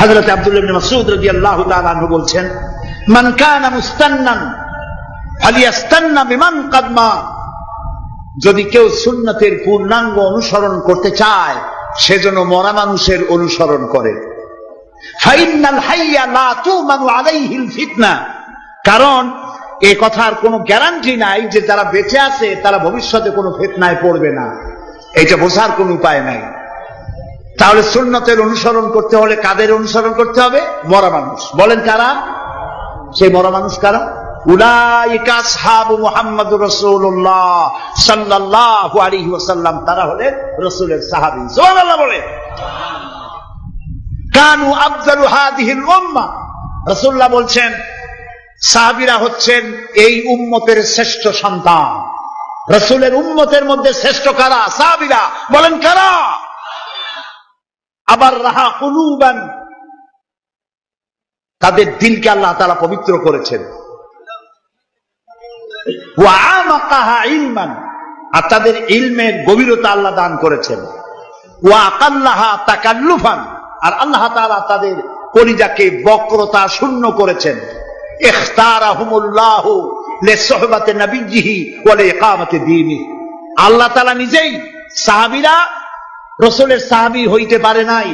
হযরত আব্দুল্লাহ রাদিয়াল্লাহু তাআলা আনহু বলছেন মুস্তান্নান বিমান যদি কেউ সুন্নতের পূর্ণাঙ্গ অনুসরণ করতে চায় সেজন্য মরা মানুষের অনুসরণ করে। কারণ, এ কথার কোনো গ্যারান্টি নাই যে যারা বেঁচে আছে, তারা ভবিষ্যতে কোনো ফিতনায় পড়বে না। এটা বোঝার কোনো উপায় নাই। তাহলে সুন্নতের অনুসরণ করতে হলে কাদের অনুসরণ করতে হবে? মরা মানুষ। বলেন কারা? সেই মরা মানুষ কারা? তারা হলেন রাসূলের বলে। কানু বলছেন, সাহাবীরা হচ্ছেন এই উম্মতের শ্রেষ্ঠ সন্তান। রসুলের উম্মতের মধ্যে শ্রেষ্ঠ কারা? সাহাবীরা। বলেন কারা? আবার রাহা কুলুবান। তাদের দিলকে আল্লাহ তাআলা পবিত্র করেছেন। আর তাদের ইলমের গভীরতা আল্লাহ দান করেছেন। আর আল্লাহ তাআলা তাদের কলিজাকে বক্রতা শূন্য করেছেন। আল্লাহ তাআলা নিজেই সাহাবীরা রসুলের সাহাবী হইতে পারে নাই।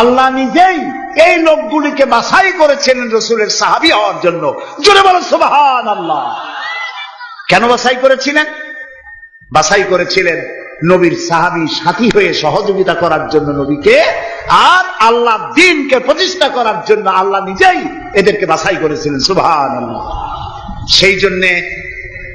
আল্লাহ নিজেই এই লোকগুলিকে বাছাই করেছিলেন রসুলের সাহাবি হওয়ার জন্য। জোরে বলো সুবহান আল্লাহ কেন বাছাই করেছিলেন? বাছাই করেছিলেন নবীর সাহাবী সাথী হয়ে সহযোগিতা করার জন্য নবীকে, আর আল্লাহ দিনকে প্রতিষ্ঠা করার জন্য আল্লাহ নিজেই এদেরকে বাছাই করেছিলেন আল্লাহ সেই জন্যে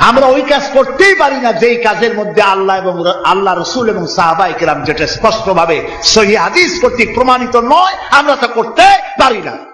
আমরা ওই কাজ করতেই পারি না যেই কাজের মধ্যে আল্লাহ এবং আল্লাহ রসুল এবং সাহাবাই কেরাম যেটা স্পষ্ট ভাবে সহি হাদিস কর্তৃক প্রমাণিত নয়, আমরা তা করতে পারি না।